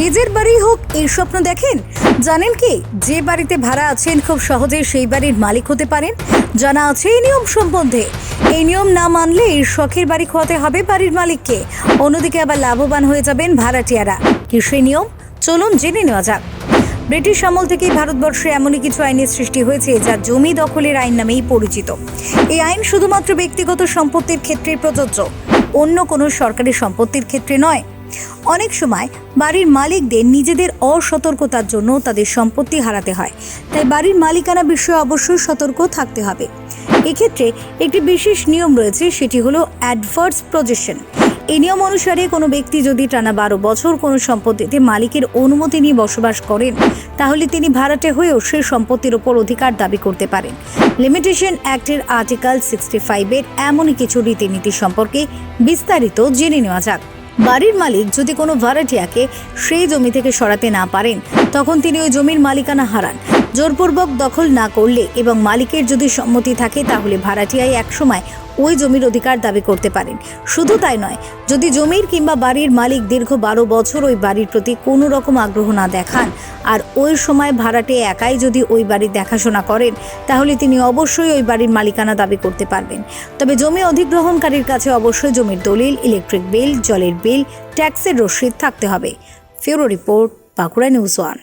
নিজের বাড়ি হোক, এই স্বপ্ন দেখেন? জানেন কি, যে বাড়িতে ভাড়া আছেন খুব সহজেই সেই বাড়ির মালিক হতে পারেন। জানা আছে এই নিয়ম সম্বন্ধে। এই নিয়ম না মানলে এই শখের বাড়ি খোয়াতে হবে বাড়ির মালিককে। অন্যদিকে আবার লাভবান হয়ে যাবেন ভাড়াটিয়ারা। কি সেই নিয়ম? চলুন জেনে নেওয়া যাক। ব্রিটিশ আমল থেকেই ভারতবর্ষে এমনই কিছু আইনের সৃষ্টি হয়েছে যা জমি দখলের আইন নামেই পরিচিত। এই আইন শুধুমাত্র ব্যক্তিগত সম্পত্তির ক্ষেত্রে প্রযোজ্য। অন্য কোনো সরকারি সম্পত্তির ক্ষেত্রে নয়। অনেক সময় বাড়ির মালিকদের নিজেদের অসতর্কতার জন্য তাদের সম্পত্তি হারাতে হয়। তাই বাড়ির মালিকানা বিষয়ে অবশ্যই সতর্ক থাকতে হবে। এক্ষেত্রে একটি বিশেষ নিয়ম রয়েছে, সেটি হলো অ্যাডভার্স প্রজেশন এই নিয়ম অনুসারে কোনো ব্যক্তি যদি টানা বারো বছর কোনো সম্পত্তিতে মালিকের অনুমতি নিয়ে বসবাস করেন, তাহলে তিনি ভাড়াটে হয়েও সেই সম্পত্তির ওপর অধিকার দাবি করতে পারেন। লিমিটেশন অ্যাক্টের আর্টিকেল সিক্সটি ফাইভের এমনই কিছু রীতিনীতি সম্পর্কে বিস্তারিত জেনে নেওয়া যাক। বাড়ির মালিক যদি কোনো ভাড়াটিয়াকে সেই জমি থেকে সরাতে না পারেন, তখন তিনি ওই জমির মালিকানা হারান। জোরপূর্বক দখল না করলে এবং মালিকের যদি সম্মতি থাকে, তাহলে ভাড়াটিয়াই একসময় ওই জমির অধিকার দাবি করতে পারেন। শুধু তাই নয়, যদি জমির কিংবা বাড়ির মালিক দীর্ঘ বারো বছর ওই বাড়ির প্রতি কোনো রকম আগ্রহ না দেখান, আর ওই সময় ভাড়াটে একাই যদি ওই বাড়ির দেখাশোনা করেন, তাহলে তিনি অবশ্যই ওই বাড়ির মালিকানা দাবি করতে পারবেন। তবে জমি অধিগ্রহণকারীর কাছে অবশ্যই জমির দলিল, ইলেকট্রিক বিল, জলের বিল, ট্যাক্সের রসিদ থাকতে হবে। ফেরো রিপোর্ট, বাঁকুড়া নিউজ ওয়ান।